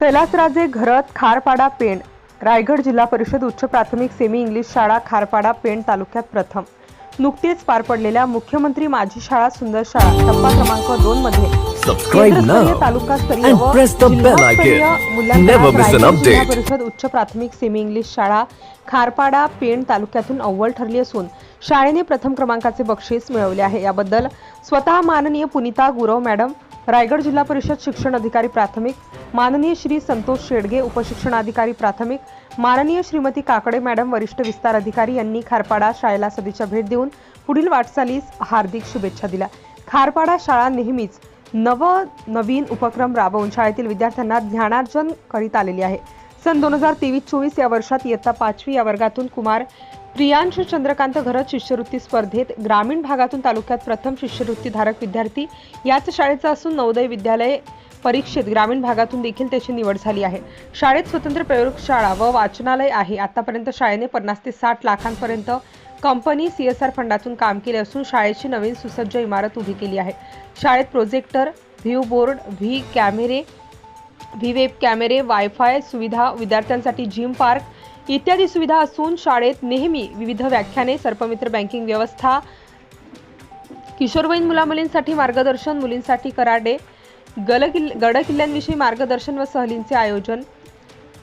कैलासराजे घरत खारपाडा पेंड रायगड जिल्हा परिषद उच्च प्राथमिक सेमी इंग्लिश शाळा खारपाडा पेंड तालुक्यात प्रथम. नुकतीच पार पडलेल्या मुख्यमंत्री माझी शाळा सुंदर शाळा टप्पा क्रमांक दोन मध्ये. केंद्रस्तरीय now तालुकास्तरीय व icon. मूल्यांकनात Never miss an रायगड जिल्हा update. परिषद उच्च प्राथमिक सेमी इंग्लिश शाळा खारपाडा पेण तालुक्यातून अव्वल ठरली असून शाळेने प्रथम क्रमांकाचे बक्षीस मिळवले आहे याबद्दल स्वतः माननीय पुनिता गुरव मॅडम रायगड जिल्हा परिषद शिक्षण अधिकारी प्राथमिक माननीय श्री संतोष शेडगे उपशिक्षणाधिकारी प्राथमिक माननीय श्रीमती काकडे मॅडम वरिष्ठ विस्तार अधिकारी यांनी खारपाडा शाळेला सदिच्छा भेट देऊन पुढील वाटचालीस हार्दिक शुभेच्छा दिल्या खारपाडा शाळा नेहमीच नव नवीन उपक्रम राबवून शाळेतील विद्यार्थ्यांना ज्ञानार्जन करीत आलेली आहे. सन दोन हजार तेवीस चोवीस या वर्षात इयत्ता पाचवी या वर्गातून कुमार प्रियांश चंद्रकांत घरत शिष्यवृत्ती स्पर्धेत ग्रामीण भागातून तालुक्यात प्रथम शिष्यवृत्तीधारक विद्यार्थी. याच शाळेचा असून नवोदय विद्यालय परीक्षेत ग्रामीण भागातून देखील त्याची निवड झाली आहे. शाळेत स्वतंत्र प्रयोगशाळा व वाचनालय आहे. आतापर्यंत शाळेने पन्नास ते साठ लाखांपर्यंत कंपनी सी एस आर फंडातून काम केले असून शाळेची नवीन सुसज्ज इमारत उभी केली आहे. शाळेत प्रोजेक्टर व्ह्यू बोर्ड व्ही कॅमेरे व्ही वेब कॅमेरे वायफाय सुविधा विद्यार्थ्यांसाठी जिम पार्क इत्यादी सुविधा असून शाळेत नेहमी विविध व्याख्याने सर्पमित्र बँकिंग व्यवस्था किशोरवयीन मुलामुलींसाठी मार्गदर्शन मुलींसाठी कराडे गलकिल्ल गडकिल्ल्यांविषयी मार्गदर्शन व सहलींचे आयोजन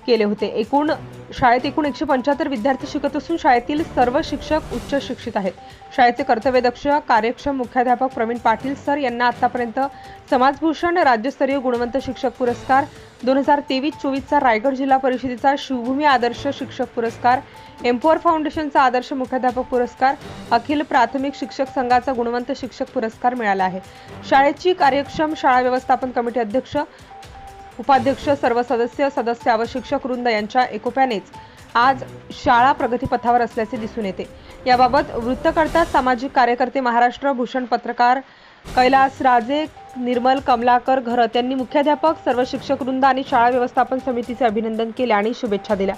केले होते. एकूण शाळेत एकूण एकशे पंच्याहत्तर विद्यार्थी शिकत असून शाळेतील सर्व शिक्षक उच्च शिक्षित आहेत. शाळेचे कर्तव्यदक्ष कार्यक्षम मुख्याध्यापक प्रवीण पाटील सर यांना आतापर्यंत समाजभूषण राज्यस्तरीय गुणवंत शिक्षक पुरस्कार दोन हजार तेवीस चोवीसचा रायगड जिल्हा परिषदेचा शिवभूमी आदर्श शिक्षक पुरस्कार एम्पॉवर फाउंडेशनचा आदर्श मुख्याध्यापक पुरस्कार अखिल प्राथमिक शिक्षक संघाचा गुणवंत शिक्षक पुरस्कार मिळाला आहे. शाळेची कार्यक्षम शाळा व्यवस्थापन कमिटी अध्यक्ष उपाध्यक्ष सर्व सदस्य सदस्य व शिक्षक वृंद यांच्या एकोप्यानेच आज शाळा प्रगतीपथावर असल्याचे दिसून येते. याबाबत वृत्तकर्ता सामाजिक कार्यकर्ते महाराष्ट्र भूषण पत्रकार कैलास राजे निर्मल कमलाकर घरत यांनी मुख्याध्यापक सर्व शिक्षक वृंद आणि शाळा व्यवस्थापन समितीचे अभिनंदन केले आणि शुभेच्छा दिल्या.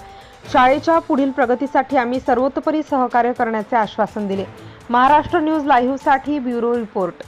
शाळेच्या पुढील प्रगतीसाठी आम्ही सर्वतोपरी सहकार्य करण्याचे आश्वासन दिले. महाराष्ट्र न्यूज लाईव्हसाठी ब्युरो रिपोर्ट.